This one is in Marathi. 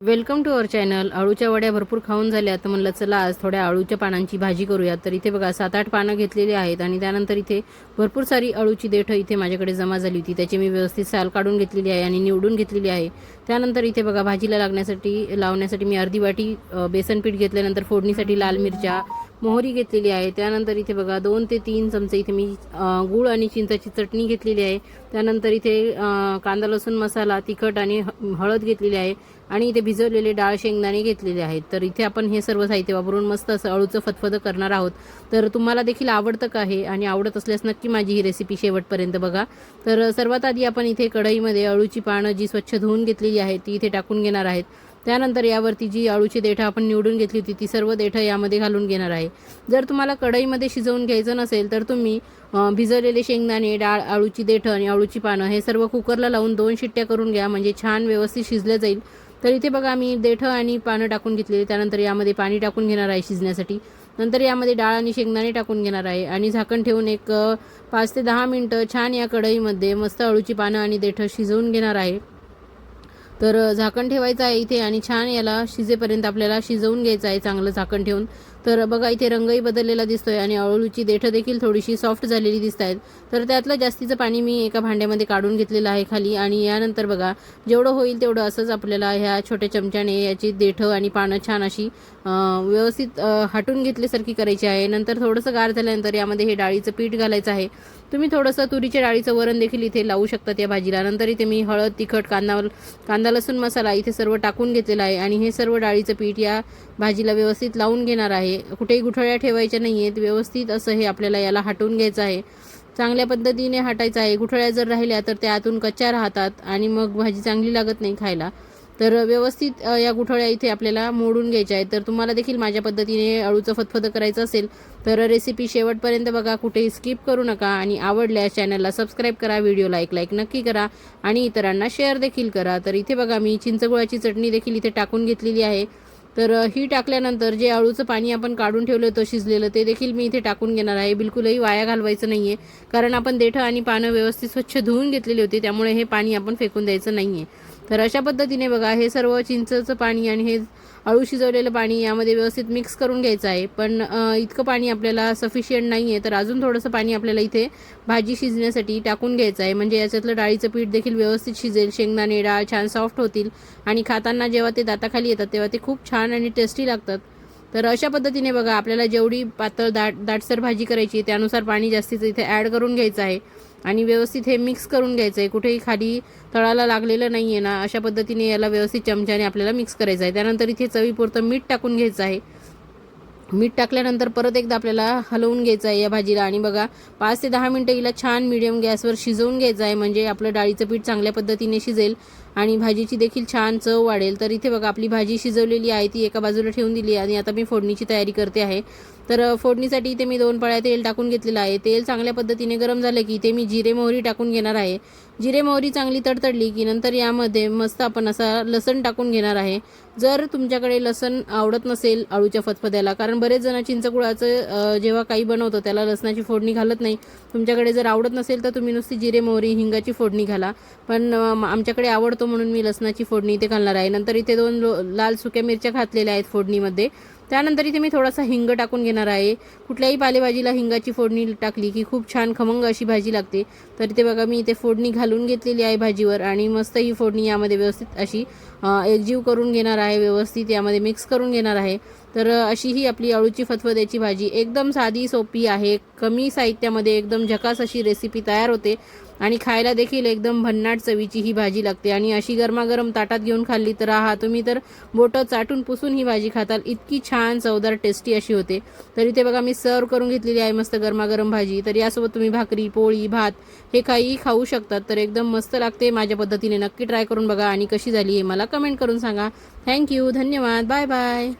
वेलकम टू अवर चॅनल अळूच्या वड्या भरपूर खाऊन झाल्या. तर म्हणलं चला आज थोड्या अळूच्या पानांची भाजी करूया. तर इथे बघा सात आठ पानं घेतलेली आहेत आणि त्यानंतर इथे भरपूर सारी अळूची देठं इथे माझ्याकडे जमा झाली होती. त्याची मी व्यवस्थित साल काढून घेतलेली आहे आणि निवडून घेतलेली आहे. त्यानंतर इथे बघा भाजीला लागण्यासाठी लावण्यासाठी मी अर्धी वाटी बेसनपीठ घेतल्यानंतर फोडणीसाठी लाल मिरच्या मोहरी घेतलेली आहे. त्यानंतर इथे बघा दोन ते तीन चमचे इथे मी गूळ आणि चिंचाची चटणी घेतलेली आहे. त्यानंतर इथे कांदा लसूण मसाला तिखट आणि हळद घेतलेली आहे आणि इथे भिजवलेले डाळ शेंगदाणे घेतलेले आहेत. तर इथे आपण हे सर्व साहित्य वापरून मस्त असं अळूचं फतफद करणार आहोत. तर तुम्हाला देखील आवडतं का हे? आणि आवडत असल्यास नक्की माझी ही रेसिपी शेवटपर्यंत बघा. तर सर्वात आधी आपण इथे कढईमध्ये अळूची पानं जी स्वच्छ धुवून घेतलेली आहेत ती इथे टाकून घेणार आहेत. त्यानंतर यावरती जी अळूची देठं आपण निवडून घेतली होती ती सर्व देठं यामध्ये घालून घेणार आहे. जर तुम्हाला कढईमध्ये शिजवून घ्यायचं नसेल तर तुम्ही भिजवलेले शेंगदाणे डाळ अळूची देठं आणि अळूची पानं हे सर्व कुकरला लावून दोन शिट्ट्या करून घ्या म्हणजे छान व्यवस्थित शिजलं जाईल. तर इथे बघा मी देठं आणि पानं टाकून घेतलेली. त्यानंतर यामध्ये पाणी टाकून घेणार आहे शिजण्यासाठी. नंतर यामध्ये डाळ आणि शेंगदाणे टाकून घेणार आहे आणि झाकण ठेवून एक पाच ते दहा मिनटं छान या कढईमध्ये मस्त अळूची पानं आणि देठं शिजवून घेणार आहे. तर झाकण ठेवायचं आहे इथे आणि छान याला शिजेपर्यंत आपल्याला शिजवून घ्यायचं आहे चांगलं झाकण ठेवून. तर बघा इथे रंगही बदललेला दिसतोय आणि अळूची देठं देखील थोडीशी सॉफ्ट झालेली दिसत आहेत. तर त्यातलं जास्तीचं पाणी मी एका भांड्यामध्ये काढून घेतलेलं आहे खाली आणि यानंतर बघा जेवढं होईल तेवढं असंच आपल्याला ह्या छोट्या चमच्याने याची देठं आणि पानं छान अशी व्यवस्थित हाटून घेतल्यासारखी करायची आहे. नंतर थोडंसं गार झाल्यानंतर यामध्ये हे डाळीचं पीठ घालायचं आहे. तुम्ही थोडंसं तुरीच्या डाळीचं वरण देखील इथे लावू शकतात या भाजीला. नंतर इथे मी हळद तिखट कांदा कांदा लसूण मसाला इथे सर्व टाकून घेतलेला आहे आणि हे सर्व डाळीचं पीठ या भाजीला व्यवस्थित लावून घेणार आहे. कुठेही गुठळ्या ठेवायच्या नाही आहेत व्यवस्थित असं हे आपल्याला याला हटवून घ्यायचं आहे. चांगल्या पद्धतीने हटायचं आहे. गुठळ्या जर राहिल्या तर त्या आतून कच्च्या राहतात आणि मग भाजी चांगली लागत नाही खायला. तर व्यवस्थित या गुठळ्या इथे आपल्याला मोडून घ्यायच्या आहेत. तर तुम्हाला देखील माझ्या पद्धतीने अळूचं फतफत करायचं असेल तर रेसिपी शेवटपर्यंत बघा. कुठेही स्किप करू नका आणि आवडल्यास चॅनलला सबस्क्राईब करा व्हिडिओला एक लाईक नक्की करा आणि इतरांना शेअर देखील करा. तर इथे बघा मी चिंचगुळाची चटणी देखील इथे टाकून घेतलेली आहे. तर ही टाकल्यानंतर जे अळूचं पाणी आपण काढून ठेवलं होतं शिजलेलं ते देखील मी इथे टाकून घेणार आहे. बिलकुलही वाया घालवायचं नाही आहे कारण आपण देठं आणि पानं व्यवस्थित स्वच्छ धुवून घेतलेली होती त्यामुळे हे पाणी आपण फेकून द्यायचं नाही आहे तर अशा पद्धतीने बघा हे सर्व चिंचचं पाणी आणि हे अळू शिजवलेलं पाणी यामध्ये व्यवस्थित मिक्स करून घ्यायचं आहे. पण इतकं पाणी आपल्याला सफिशियंट नाही आहे तर अजून थोडंसं पाणी आपल्याला इथे भाजी शिजण्यासाठी टाकून घ्यायचं आहे. म्हणजे याच्यातलं डाळीचं पीठ देखील व्यवस्थित शिजेल शेंगदाणे डाळ छान सॉफ्ट होतील आणि खाताना जेव्हा ते दाताखाली येतात तेव्हा ते खूप छान आणि टेस्टी लागतात. तर अशा पद्धतीने बघा आपल्याला जेवढी पातळ दाट दाटसर भाजी करायची त्यानुसार पाणी जास्तीचं इथे ॲड करून घ्यायचं आहे. आणि व्यवस्थित हे मिक्स करून घ्यायचं आहे कुठेही खाली तळाला लागलेलं नाही आहे ना अशा पद्धतीने याला व्यवस्थित चमच्याने आपल्याला मिक्स करायचं आहे. त्यानंतर इथे चवीपुरतं मीठ टाकून घ्यायचं आहे. मीठ टाकल्यानंतर परत एकदा आपल्याला हलवून घ्यायचं आहे या भाजीला. आणि बघा पाच ते दहा मिनटं हिला छान मिडियम गॅसवर शिजवून घ्यायचं आहे. म्हणजे आपलं डाळीचं पीठ चांगल्या पद्धतीने शिजेल आणि भाजीची देखील छान चव वाढेल. तर इथे बघा आपली भाजी शिजवलेली आहे. ती एका बाजूला ठेवून दिली आणि आता मी फोडणीची तयारी करते आहे. तर फोडणीसाठी इथे मी दोन पळ्या तेल टाकून घेतलेलं आहे. तेल चांगल्या पद्धतीने गरम झालं की इथे मी जिरे मोहरी टाकून घेणार आहे. जिरे मोहरी चांगली तडतडली की नंतर यामध्ये मस्त आपण असा लसण टाकून घेणार आहे. जर तुमच्याकडे लसण आवडत नसेल अळूच्या फतफद्याला कारण बरेच जण चिंचगुळाचं जेव्हा काही बनवतो त्याला लसणाची फोडणी घालत नाही. तुमच्याकडे जर आवडत नसेल तर तुम्ही नुसती जिरे मोहरी हिंगाची फोडणी घाला. पण आमच्याकडे आवडतो म्हणून मी लसणाची फोडणी इथे घालणार आहे. नंतर इथे दोन लो- लाल सुक्या मिरच्या घातलेल्या आहेत फोडणीमध्ये. त्यानंतर इथे मी थोडासा हिंग टाकून घेणार आहे. कुठल्याही पालेभाजीला हिंगाची फोडणी टाकली की खूप छान खमंग अशी भाजी लागते. तर इथे बघा मी इथे फोडणी घालून घेतलेली आहे भाजीवर आणि मस्त ही फोडणी यामध्ये व्यवस्थित अशी एकजीव करून घेणार आहे व्यवस्थित यामध्ये मिक्स करून घेणार आहे. तर अशी ही आपली अळूची फतफद्याची भाजी. एकदम साधी सोपी आहे. कमी साहित्यामध्ये एकदम झकास अशी रेसिपी तयार होते. आणि खायला देखील एकदम भन्नाट चवीची ही भाजी लागते. आणि अशी गरमागरम ताटात घेऊन खाल्ली तर आहा तुम्ही तर बोटं चाटून पुसून ही भाजी खाताल. इतकी छान चवदार टेस्टी अशी होते. तर इथे बघा मी सर्व करून घेतलेली आहे मस्त गरमागरम भाजी. तर यासोबत तुम्ही भाकरी पोळी भात हे काही खाऊ शकतात. तर एकदम मस्त लागते माझ्या पद्धतीने. नक्की ट्राय करून बघा. आणि कशी झाली हे मला कमेंट करून सांगा. थँक्यू धन्यवाद. Bye bye